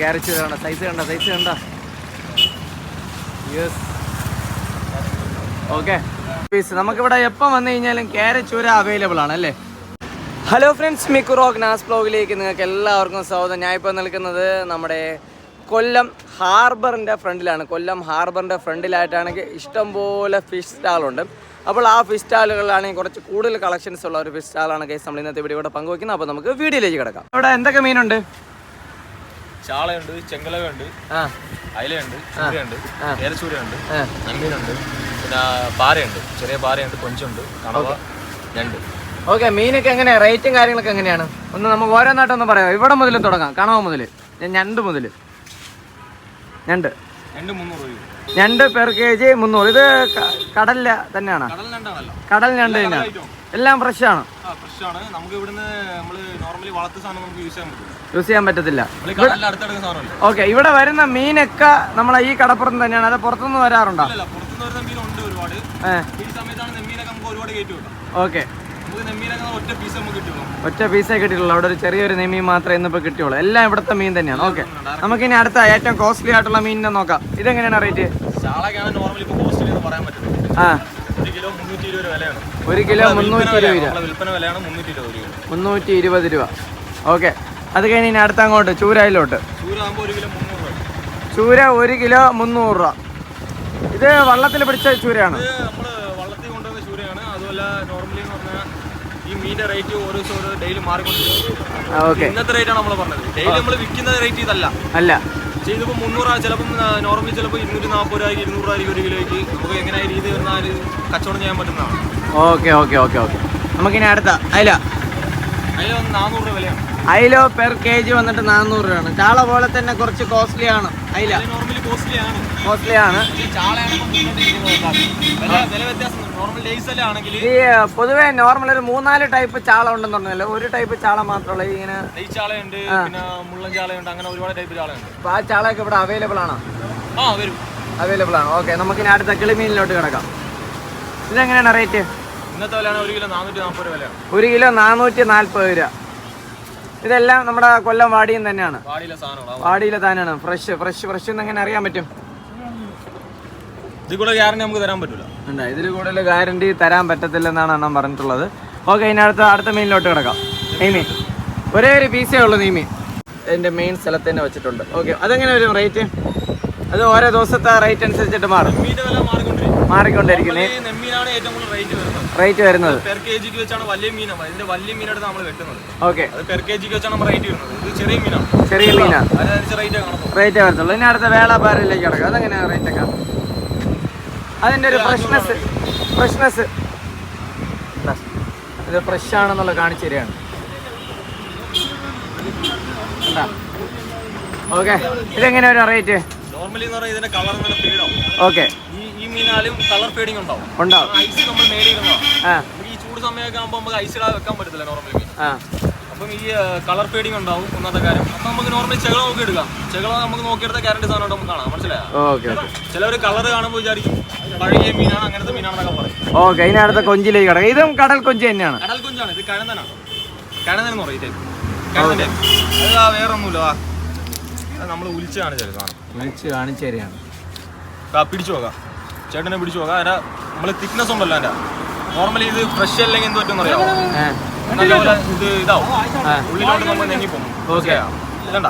Carrot കണ്ട size കണ്ട size കണ്ട. യെസ് ഓക്കെ നമുക്കിവിടെ എപ്പം വന്നു കഴിഞ്ഞാലും ക്യാരറ്റ് ചൂര അവൈലബിൾ ആണ് അല്ലേ? ഹലോ ഫ്രണ്ട്സ് മിക്കുറോക്ക് നാസ് ബ്ലോഗിലേക്ക് നിങ്ങൾക്ക് എല്ലാവർക്കും സ്വാഗതം. ഞാൻ ഇപ്പോൾ നിൽക്കുന്നത് നമ്മുടെ കൊല്ലം ഹാർബറിന്റെ ഫ്രണ്ടിലാണ്. കൊല്ലം ഹാർബറിന്റെ ഫ്രണ്ടിലായിട്ടാണെങ്കിൽ ഇഷ്ടംപോലെ ഫിഷ് സ്റ്റാളുണ്ട് അപ്പോൾ ആ ഫിഷ് സ്റ്റാളുകളിലാണെങ്കിൽ കുറച്ച് കൂടുതൽ കളക്ഷൻസ് ഉള്ള ഒരു ഫിഷ് സ്റ്റാളാണ് കേസ് നമ്മൾ ഇന്നത്തെ വീഡിയോ ഇവിടെ പങ്കുവയ്ക്കുന്നത്. അപ്പോൾ നമുക്ക് വീഡിയോയിലേക്ക് കിടക്കാം. ഇവിടെ എന്തൊക്കെ മീനുണ്ട്? ചാളയുണ്ട് ചെങ്കലവുണ്ട് അയലയുണ്ട് ചൂരയുണ്ട്. ഏലച്ചൂരയുണ്ട് ആ. നമ്പീനുണ്ട് പിന്നെ പാരയുണ്ട് ചെറിയ പാരയുണ്ട് കൊഞ്ചുണ്ട് കണവ ഞണ്ട്. ഓക്കെ മീനൊക്കെ എങ്ങനെയാണ് റേറ്റും കാര്യങ്ങളൊക്കെ എങ്ങനെയാണ്? ഒന്ന് നമുക്ക് ഓരോന്നായിട്ടൊന്ന് പറയാം ഇവിടെ മുതൽ തുടങ്ങാം. കണവ മുതൽ ഞണ്ട് മുതൽ. ഞണ്ട്. ഞണ്ട് പെർ കെ ജി മുന്നൂറ്. ഇത് കടല കടലില തന്നെയാണ്. കടൽ ഞണ്ട് തന്നെയാണ് എല്ലാം ഫ്രഷ് ആണ്. യൂസ് ചെയ്യാൻ പറ്റത്തില്ല. ഓക്കെ ഇവിടെ വരുന്ന മീനൊക്കെ നമ്മളെ ഈ കടപ്പുറത്ത് തന്നെയാണ്. അത് പുറത്തുനിന്ന് വരാറുണ്ടോ? ഓക്കെ ഒറ്റ പീസ് കിട്ടിയുള്ളൂ. അവിടെ ഒരു ചെറിയൊരു നെമീൻ മാത്രമേ ഇന്നിപ്പോൾ കിട്ടിയുള്ളൂ. എല്ലാം ഇവിടുത്തെ മീൻ തന്നെയാണ്. ഓക്കെ. നമുക്ക് ഇനി അടുത്ത ഏറ്റവും കോസ്റ്റ്ലി ആയിട്ടുള്ള മീനിനെ നോക്കാം. ഇതെങ്ങനെയാണ് റേറ്റ് ആ. ഒരു കിലോ മുന്നൂറ്റി ഇരുപത് രൂപ. മുന്നൂറ്റി ഇരുപത് രൂപ. ഓക്കെ. അത് കഴിഞ്ഞ് ഇനി അടുത്ത അങ്ങോട്ട് ചൂരയിലോട്ട്. ചൂര ഒരു കിലോ മുന്നൂറ് രൂപ. ഇത് വള്ളത്തിൽ പിടിച്ച ചൂരയാണ്? ഈ മീനിന്റെ റേറ്റ് ഓരോ ദിവസം ഓരോ ഡെയിലി മാറിക്കൊണ്ടിരിക്കും ഇന്നത്തെ റേറ്റ് ആണ് നമ്മൾ പറഞ്ഞത്. ഡെയിലി നമ്മൾ വിൽക്കുന്ന റേറ്റ് ഇതല്ല. അല്ല. ഇതിപ്പോൾ മുന്നൂറ് ചിലപ്പം നോർമലി ചിലപ്പോൾ ഇരുന്നൂറ്റി നാൽപ്പത് രൂപയ്ക്ക് ഇരുന്നൂറ് രൂപയ്ക്ക് ഒരു കിലോയ്ക്ക് നമുക്ക് എങ്ങനെ രീതി വന്നാൽ കച്ചവടം ചെയ്യാൻ പറ്റുന്നതാണ്. ഓക്കെ ഓക്കെ ഓക്കെ ഓക്കെ നമുക്കിനി അടുത്ത. അയില. അയില വന്ന് നാനൂറ് രൂപ വിലയാണ്. അയിലോ പെർ കെ ജി വന്നിട്ട് നാനൂറ് രൂപയാണ്. ചാള പോലെ തന്നെ കുറച്ച് കോസ്റ്റ്ലി ആണ്. അയില. കോസ്റ്റ്ലി ആണ് ഈ പൊതുവെ നോർമൽ ഒരു മൂന്നാൽ ടൈപ്പ് ചാള ഉണ്ടെന്നുണ്ടല്ലോ ഒരു ടൈപ്പ് ചാള മാത്രമല്ല ഇങ്ങനെ ചാളയുണ്ട് പിന്നെ മുള്ളൻ ചാളയുണ്ട് അങ്ങനെ ഒരുപാട് ടൈപ്പ് ചാളയുണ്ട്. അപ്പൊ ആ ചാളയൊക്കെ ഇവിടെ അവൈലബിൾ ആണോ? ആ വരും. അവൈലബിൾ ആണ്? ഓക്കെ നമുക്ക് ഇനി അടുത്ത കിളിമീനിലോട്ട് കിടക്കാം. ഇതെങ്ങനെയാണ് റേറ്റ് ഇന്നത്തെ വിലയാണ് ഒരു കിലോ നാനൂറ്റി നാൽപ്പത് രൂപ ഒരു കിലോ നാനൂറ്റി നാൽപ്പത് രൂപ. ഇതെല്ലാം നമ്മുടെ കൊല്ലം വാടിയും തന്നെയാണ്. വാടിയിലെ താനാണ് ഫ്രഷ് ഫ്രഷ് ഫ്രഷ് എന്ന് എങ്ങനെ അറിയാൻ പറ്റും? ഇതിൽ കൂടെ ഗ്യാരണ്ടി നമുക്ക് തരാൻ പറ്റില്ല ഇതിൽ കൂടുതൽ ഗ്യാരണ്ടി തരാൻ പറ്റത്തില്ലെന്നാണ് അണ്ണൻ പറഞ്ഞിട്ടുള്ളത്. ഓക്കെ ഇനി അടുത്ത അടുത്ത മീനിലോട്ട് കിടക്കാം. നെയ്മീൻ ഒരേ ഒരു പീസേ ഉള്ളൂ നെയ്മീൻ എന്റെ മെയിൻ സ്ഥലത്ത് തന്നെ വെച്ചിട്ടുണ്ട്. ഓക്കെ അതെങ്ങനെ വരും റേറ്റ് അത് ഓരോ ദിവസത്തെ റേറ്റ് അനുസരിച്ചിട്ട് മാറും. മാറിക്കൊണ്ടിരിക്കുന്നത് ഏറ്റവും കൂടുതൽ റേറ്റ് വരുന്നത്. റേറ്റ് വരുന്നത്. പെർ കെ ജിക്ക് വെച്ചാണ് വലിയ മീനാണ് ഇതിന്റെ വലിയ മീനെടുത്ത് നമ്മൾ വെട്ടുന്നത്. ഓക്കെ അത് പെർ കെ ജിക്ക് വെച്ചാണ് നമ്മൾ റേറ്റ് വരുന്നത്. ഇത് ചെറിയ മീനാണ്. ചെറിയ മീനാണ് അതിനനുസരിച്ച് റേറ്റ് റേറ്റ് വരത്തുള്ളൂ ഇനി അടുത്ത വേളാപാരയിലേക്ക് കിടക്കും. അതെങ്ങനെയാണ് റേറ്റ് ഒക്കെ? അതിന്റെ ഒരു ഫ്രഷ്നെസ് ഫ്രഷ്നെസ് ഇത് ഫ്രഷ് ആണെന്നുള്ള കാണിച്ചു തരികയാണ്. ഓക്കെ ഇതെങ്ങനെയാണ് റേറ്റ് നോർമലി എന്ന് പറഞ്ഞാൽ ഇതിന്റെ കളർ നല്ല ഫീഡാവും ഓക്കെ മീനാലും കളർ ഫേഡിംഗ് ഉണ്ടാവും. ഉണ്ടാവും. ഐസ് നമ്മൾ മേടിക്കുന്നതാണ് ആ. നമുക്ക് ഈ ചൂട് സമയമൊക്കെ ആകുമ്പോൾ നമുക്ക് ഐസ് ഇടാതെ വെക്കാൻ പറ്റത്തില്ല നോർമലി അപ്പം ഈ കളർ ഫേഡിംഗ് ഉണ്ടാവും ഒന്നാമത്തെ കാര്യം. അപ്പം നമുക്ക് നോർമലി ചെകള നോക്കി എടുക്കാം ചെകള നമുക്ക് നോക്കിയെടുത്ത ഗ്യാരണ്ടി സാധനം നമുക്ക് കാണാം. മനസ്സിലായോ? Okay okay. ചിലവർ കളർ കാണുമ്പോൾ വിചാരിക്കും പഴയ മീനാണ് അങ്ങനത്തെ മീനാണെന്നൊക്കെ പറയും. ഓക്കെ ഇനി അടുത്ത കൊഞ്ചിലേക്ക് കിടക്കാം. ഇതും കടൽ കൊഞ്ച് തന്നെയാണ്. കടൽ കൊഞ്ചാണ്. ഇത് കഴന്തനാണ് കഴന്തനെന്ന് പറയും ഇത്. കഴന്തന്റെ അത് വേറെ ഒന്നുമില്ല നമ്മൾ ഉലിച്ച് കാണിച്ചു കാണാം ഉലിച്ച് കാണിച്ചു തരികയാണ്. പിടിച്ചു നോക്കാം. ചേട്ടനെ പിടിച്ചു പോകാം അതിന്റെ നമ്മൾ തിക്നെസ് ഉണ്ടല്ലോ അതിന്റെ. നോർമലി ഇത് ഫ്രഷ് അല്ലെങ്കിൽ എന്ത് പറ്റുമെന്ന് അറിയാമോ ഏ നല്ലപോലെ ഇത് ഇതാവും. ഉള്ളിലോട്ട് നമ്മൾ നെങ്ങിപ്പോകും. ഓക്കെ. ഇതണ്ട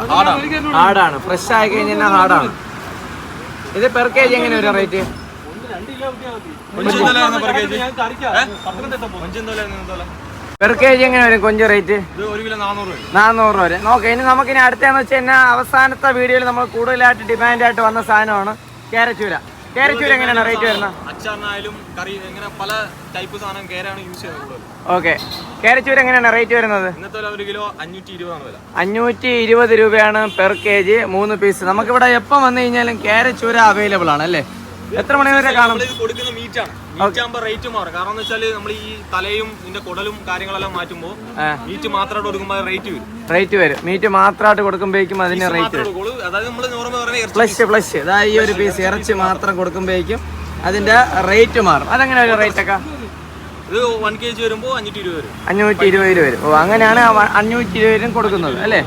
ഹാർഡാണ്. ഫ്രഷ് ആയി കഴിഞ്ഞാൽ ഹാർഡാണ്. ഇത് പെർ കെ ജി എങ്ങനെ വരും റേറ്റ് പെർ കെ ജി എങ്ങനെ വരും കൊഞ്ച് റേറ്റ് ഒരു നാനൂറ് രൂപ വരെ. നോക്കാം ഇനി നമുക്കിനി അടുത്തതെന്ന് വെച്ച് കഴിഞ്ഞാൽ അവസാനത്തെ വീഡിയോയിൽ നമ്മൾ കൂടുതലായിട്ട് ഡിമാൻഡായിട്ട് വന്ന സാധനമാണ് കേരച്ചൂര കേരച്ചൂര എങ്ങനെയാണ്? റേറ്റ് വരുന്നത്? അച്ചാറിനായാലും കറി ഇങ്ങനെ പല ടൈപ്പ് സാധനം കേരയാണ് യൂസ് ചെയ്യുന്നത് ഓക്കെ. കേരച്ചൂര് എങ്ങനെയാണ് റേറ്റ് വരുന്നത്? ഇന്നത്തെ വില ഒരു കിലോ അഞ്ഞൂറ്റി ഇരുപതാണ് വില. അഞ്ഞൂറ്റി ഇരുപത് രൂപയാണ് പെർ കെ ജി മൂന്ന് പീസ് നമുക്കിവിടെ എപ്പം വന്നു കഴിഞ്ഞാലും കേരച്ചൂര അവൈലബിൾ ആണ് അല്ലേ? എത്ര മണി വരെ കാണും? കൊടുക്കുന്ന കൊടുക്കുന്ന ആണ് മീറ്റ് ആകുമ്പോൾ റേറ്റ് മാറും. കാരണം എന്ന് വെച്ചാൽ നമ്മൾ ഈ തലയും ഇതിന്റെ കുടലും കാര്യങ്ങളെല്ലാം മാറ്റുമ്പോൾ ആ. മീറ്റ് മാത്രമായിട്ട് കൊടുക്കുമ്പോൾ റേറ്റ് വരും. റേറ്റ് വരും. മീറ്റ് മാത്രമായിട്ട് കൊടുക്കുമ്പോഴേക്കും അതിന് റേറ്റ് അതായത് നമ്മൾ നോർമൽ ഫ്ലഷ് ഫ്ലഷ് ഇതാ ഈ ഒരു പീസ് ഇറച്ചി മാത്രം കൊടുക്കുമ്പോഴേക്കും അതിന്റെ റേറ്റ് മാറും. അതെങ്ങനെ ഒരു റേറ്റ് ഒക്കെ? ഇത് വൺ കെ ജി വരുമ്പോൾ അഞ്ഞൂറ്റി ഇരുപത് വരും. അഞ്ഞൂറ്റി ഇരുപത് രൂപ വരും. ഓ അങ്ങനെയാണ് അഞ്ഞൂറ്റി ഇരുപത് രൂപ കൊടുക്കുന്നത് അല്ലേ?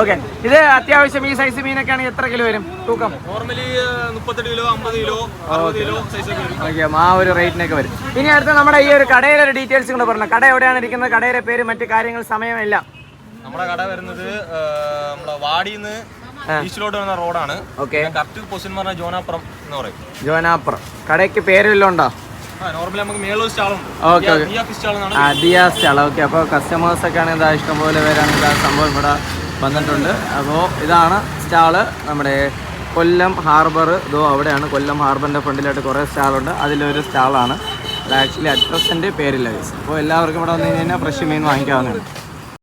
ഓക്കെ. ഇത് അത്യാവശ്യം ഈ സൈസ് മീനൊക്കെ ആണെങ്കിൽ എത്ര കിലോ വരും? തൂക്കം? നോർമലി മുപ്പത്തെട്ട് കിലോ അമ്പത് കിലോ അറുപത് കിലോ സൈസ് ഒക്കെ വരും. ഓക്കെ ആ ഒരു റേറ്റിനൊക്കെ വരും. ഇനി അടുത്ത നമ്മുടെ ഈ ഒരു കടയിലെ ഒരു ഡീറ്റെയിൽസ് കൂടെ പറഞ്ഞു. കട എവിടെയാണ് ഇരിക്കുന്നത്? കടയുടെ പേര് മറ്റു കാര്യങ്ങൾ സമയമെല്ലാം. നമ്മുടെ കട വരുന്നത് നമ്മുടെ വാടിന്ന് ബീച്ചിലോട്ട് വരുന്ന റോഡാണ് ഓക്കെ. കറക്റ്റ് പൊസിഷൻ പറഞ്ഞ ജോനാപ്പുറം എന്ന് പറയും. ജോനാപ്പുറം. കടയ്ക്ക് പേര് ഉണ്ടോ? Okay stall okay. അപ്പോൾ കസ്റ്റമേഴ്സ് ഒക്കെ ആണെങ്കിൽ ഇതാ ഇഷ്ടംപോലെ ആ സംഭവം ഇവിടെ വന്നിട്ടുണ്ട്. അപ്പോൾ ഇതാണ് സ്റ്റാൾ നമ്മുടെ കൊല്ലം ഹാർബർ ഇതോ അവിടെയാണ് കൊല്ലം ഹാർബറിന്റെ ഫ്രണ്ടിലായിട്ട് കുറേ സ്റ്റാളുണ്ട്. അതിലൊരു സ്റ്റാളാണ്. അത് ആക്ച്വലി അഡ്രസ്സിന്റെ പേരില്ല. അപ്പോൾ എല്ലാവർക്കും ഇവിടെ വന്നു കഴിഞ്ഞാൽ ഫ്രഷ് മീൻ വാങ്ങിക്കാവുന്നതാണ്.